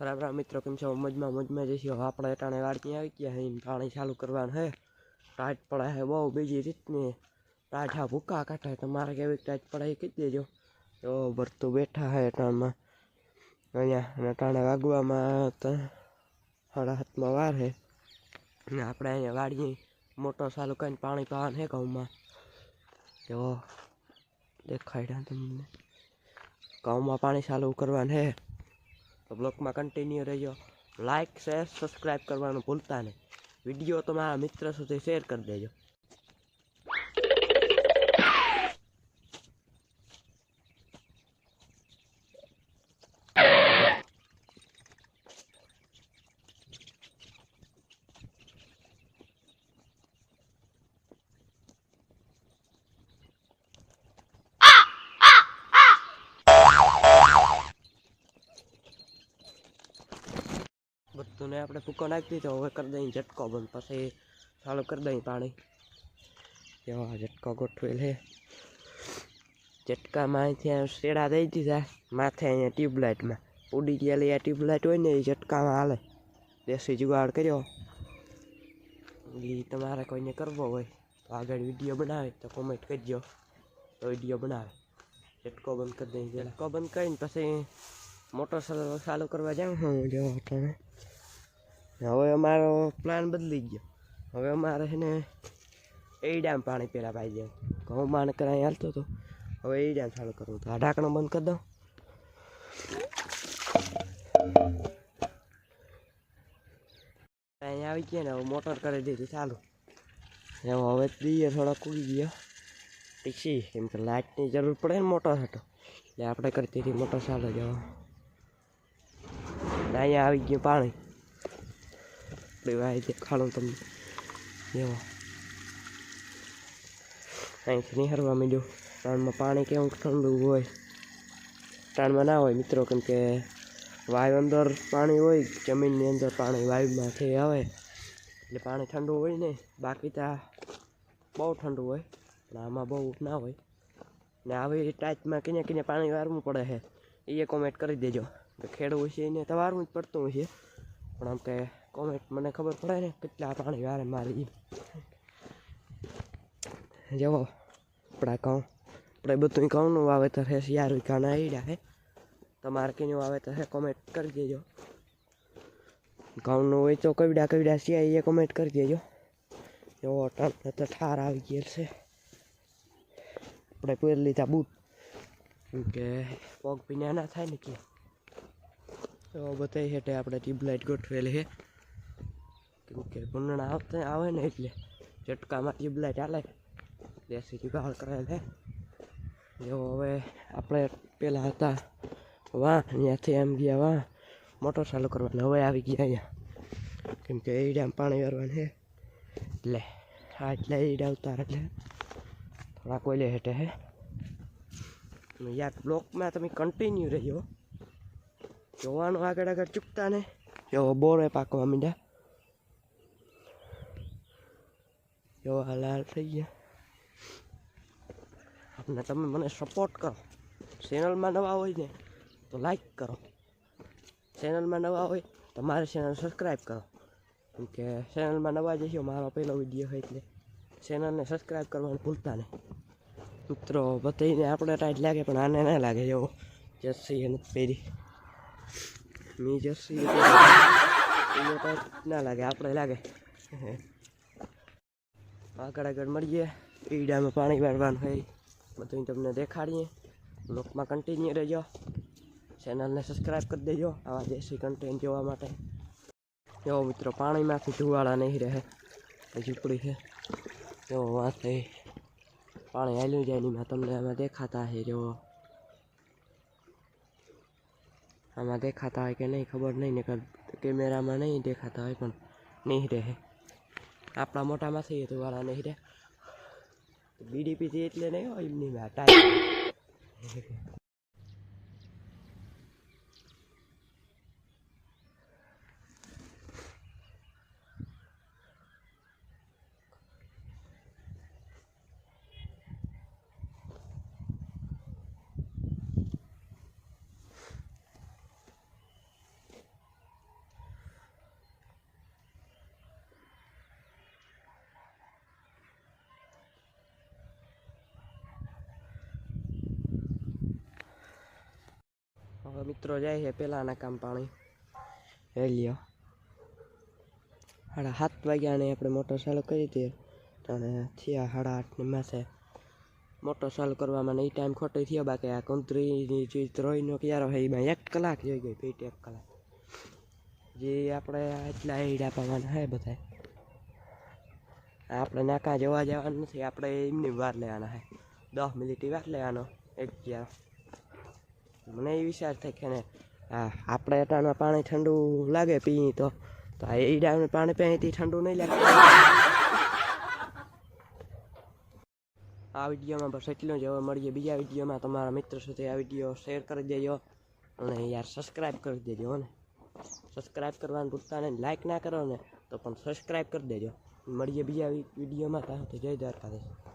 બરાબર મિત્રો કેમ છો? મજમાં મજમાં જઈશું હવે આપણે અટાણે વાડકી આવી ગયા? હે, પાણી ચાલુ કરવાનું, હે? ટાઈટ પડે હે? બહુ બીજી રીતની. હા ભૂકા કાઢે તમારે કેવી ટાઈટ પડે એ કહી દેજો. તો ભરતું બેઠા હે અટાણમાં અહીંયા અને અટાણે વાગવામાં સાડા હાથમાં વાર હે. ને આપણે અહીંયા વાડીએ મોટો ચાલુ કરીને પાણી પાવાનું હે ઘઉંમાં તો દેખાડ્યા તમને. ઘઉંમાં પાણી ચાલુ કરવાનું, હે? તો બ્લોગમાં કન્ટિન્યુ રહેજો. લાઇક શેર સબસ્ક્રાઈબ કરવાનું ભૂલતા નહીં. વીડિયો તમારા મિત્ર સુધી શેર કરી દેજો. બધુંને આપણે ફૂકો નાખી દીધો, હવે કરી દઈએ ઝટકો બંધ. પછી ચાલુ કરી દઈએ પાણી. એવા ઝટકો ગોઠવેલ છે ઝટકામાં અહીંથી શેડા દઈ દીધા. માથે અહીંયા ટ્યુબલાઇટમાં. ઉડી ગયેલી આ ટ્યુબલાઇટ હોય ને એ ઝટકામાં હાલે. દેશી જુગાડ કર્યો. એ તમારે કોઈને કરવો હોય તો આગળ વીડિયો બનાવે તો કોમેન્ટ કરજો. તો વીડિયો બનાવે. ઝટકો બંધ કરી દઈએ ઝટકો બંધ કરીને પછી મોટર ચાલુ કરવા જાઉં હું. જો તમે હવે અમારો પ્લાન બદલી ગયો. હવે અમારે છે ને એડામ પાણી પહેલાં પાઈ જાય ઘઉં માણ કરાય હાલતો હતો હવે એડામ ચાલુ કરવું. તો આ ઢાંકણું બંધ કરી દઉં. અહીંયા આવી ગયા ને, હવે મોટર કરી દીધી ચાલુ. એવો હવે દઈએ થોડા કૂદી ગયો. ટીસી, કેમ કે લાઇટની જરૂર પડે ને મોટર હતો એટલે આપણે કરી દીધી, મોટર ચાલુ જવા અહીંયા આવી ગયું પાણી. આપણી વાય ખાડો તમને એવો અહીંથી નિહારવા માંડ્યું ત્રણમાં પાણી કેવું ઠંડુ હોય ત્રણમાં ના હોય મિત્રો કેમ કે વાયુ અંદર પાણી હોય જમીનની અંદર પાણી વાયુમાંથી આવે એટલે પાણી ઠંડુ હોય ને બાકી ત્યાં બહુ ઠંડુ હોય પણ આમાં બહુ ના હોય ને આવી ટાઈપમાં કિને કિને પાણી વારવું પડે છે એ કોમેન્ટ કરી દેજો કે ખેડવું છે એને તો વારવું જ પડતું હોય છે પણ આમ કે કોમેન્ટ મને ખબર પડે ને કેટલા પાણી વારે મારી જવો આપણા ઘઉં. આપણે બધું ઘઉંનું વાવેતર છે શિયાર વીઘાના આઈડા છે તમારે કેનું વાવેતર છે કોમેન્ટ કરી દેજો. ઘઉંનું હોય તો કવિડા કવિડા સિયા એ કોમેન્ટ કરી દેજો. એવો ટન તો ઠાર આવી ગયેલ છે. આપણે પહેરી લીધા બૂટ. કે પગ પીના ના થાય ને કે તો બતાવી હેઠે આપણે ટ્યુબલાઇટ ગોઠવેલી છે કેમ કે પૂર્ણ આવતા આવે ને એટલે ઝટકામાં ટ્યુબલાઇટ ચાલે. દેશી જુગાડ કરેલ. જો હવે આપણે પહેલાં હતા વાહ ત્યાંથી એમ ગયા વાહ મોટર ચાલુ કરવાનો. હવે આવી ગયા અહીંયા. કેમ કે એડામાં પાણી વરવાનું છે. એટલે હા એટલે એડા ઉતાર એટલે. થોડા કોયલે હેઠે હે. યાર, બ્લોકમાં તમે કન્ટિન્યુ રહ્યો. જોવાનું આગળ આગળ ચૂકતા ને. જો, બોરે પાકવા માંડ્યા. જો લાલ થઈ ગયા આપણે તમે મને સપોર્ટ કરો ચેનલમાં નવા હોય ને તો લાઈક કરો ચેનલમાં નવા હોય તો મારી ચેનલ સબસ્ક્રાઈબ કરો કેમ કે ચેનલમાં નવા જશો મારો પહેલો વીડિયો હોય એટલે ચેનલને સબસ્ક્રાઈબ કરવાનું ભૂલતા નહીં. મિત્રો બતાવીને આપણે ટાઈટ લાગે, પણ આને ના લાગે એવો. જર્સી એને પહેરી. મી જર્સી ના લાગે આપણે લાગે. આગળ આગળ મળીએ. ઈડામાં પાણી વાળવાનું હોય. બધું તમને દેખાડીએ. લોકમાં કન્ટિન્યુ રહેજો. ચેનલને સબસ્ક્રાઈબ કરી દેજો. આવા દેશી કન્ટેન્ટ જોવા માટે. એવો મિત્રો, પાણીમાંથી ધુવાળા નહીં રહે. ઝૂંપડી છે. એવો વાંચે પાણી હાલ્યું જાય નહીં તમને આમાં દેખાતા હે જો. આમાં દેખાતા હોય કે નહીં ખબર નહીં ને કેમેરામાં નહીં દેખાતા હોય પણ નહીં રહે. આપણા મોટામાં થઈએ તો વાળા નહીં રહે બીડીપીથી એટલે નહીં હોય એમની ટાઈમ. હવે મિત્રો જાય છે પહેલાંના કામ પાણી. હેલ્યો. લ્યો સાડા સાત વાગ્યાને આપણે મોટર ચાલુ કરી હતી અને થયા સાડા આઠની માસે મોટર ચાલુ કરવામાં એ ટાઈમ ખોટો થયો, બાકી આ કંત્રીની જે ત્રયનો ક્યારો હોય એમાં એક કલાક જોઈ ગઈ, પેટ એક કલાક. જે આપણે એટલા એડ પાવાના હે બધા આપણે નાકા જવા જવાનું નથી, આપણે એમની વાર લેવાના હે. દસ મિનિટ વાર લેવાનો, એક જ્યાં મને એ વિચાર થાય કે ને આપણે અટાણમાં પાણી ઠંડુ લાગે પી તો તો એ ઈડાને પાણી પીથી ઠંડુ નહીં લાગે. આ વિડીયોમાં બસ એટલું જ. હવે મળીએ બીજા વિડીયોમાં. તમારા મિત્ર સુધી આ વીડિયો શેર કરી દેજો અને યાર સબસ્ક્રાઈબ કરી દેજો ને. સબસ્ક્રાઈબ કરવાનું ભૂલતા નહીં. લાઈક ના કરો ને, તો પણ સબસ્ક્રાઈબ કરી દેજો. મળીએ બીજા વિડીયોમાં. ત્યાં જય દ્વારકાધીશ.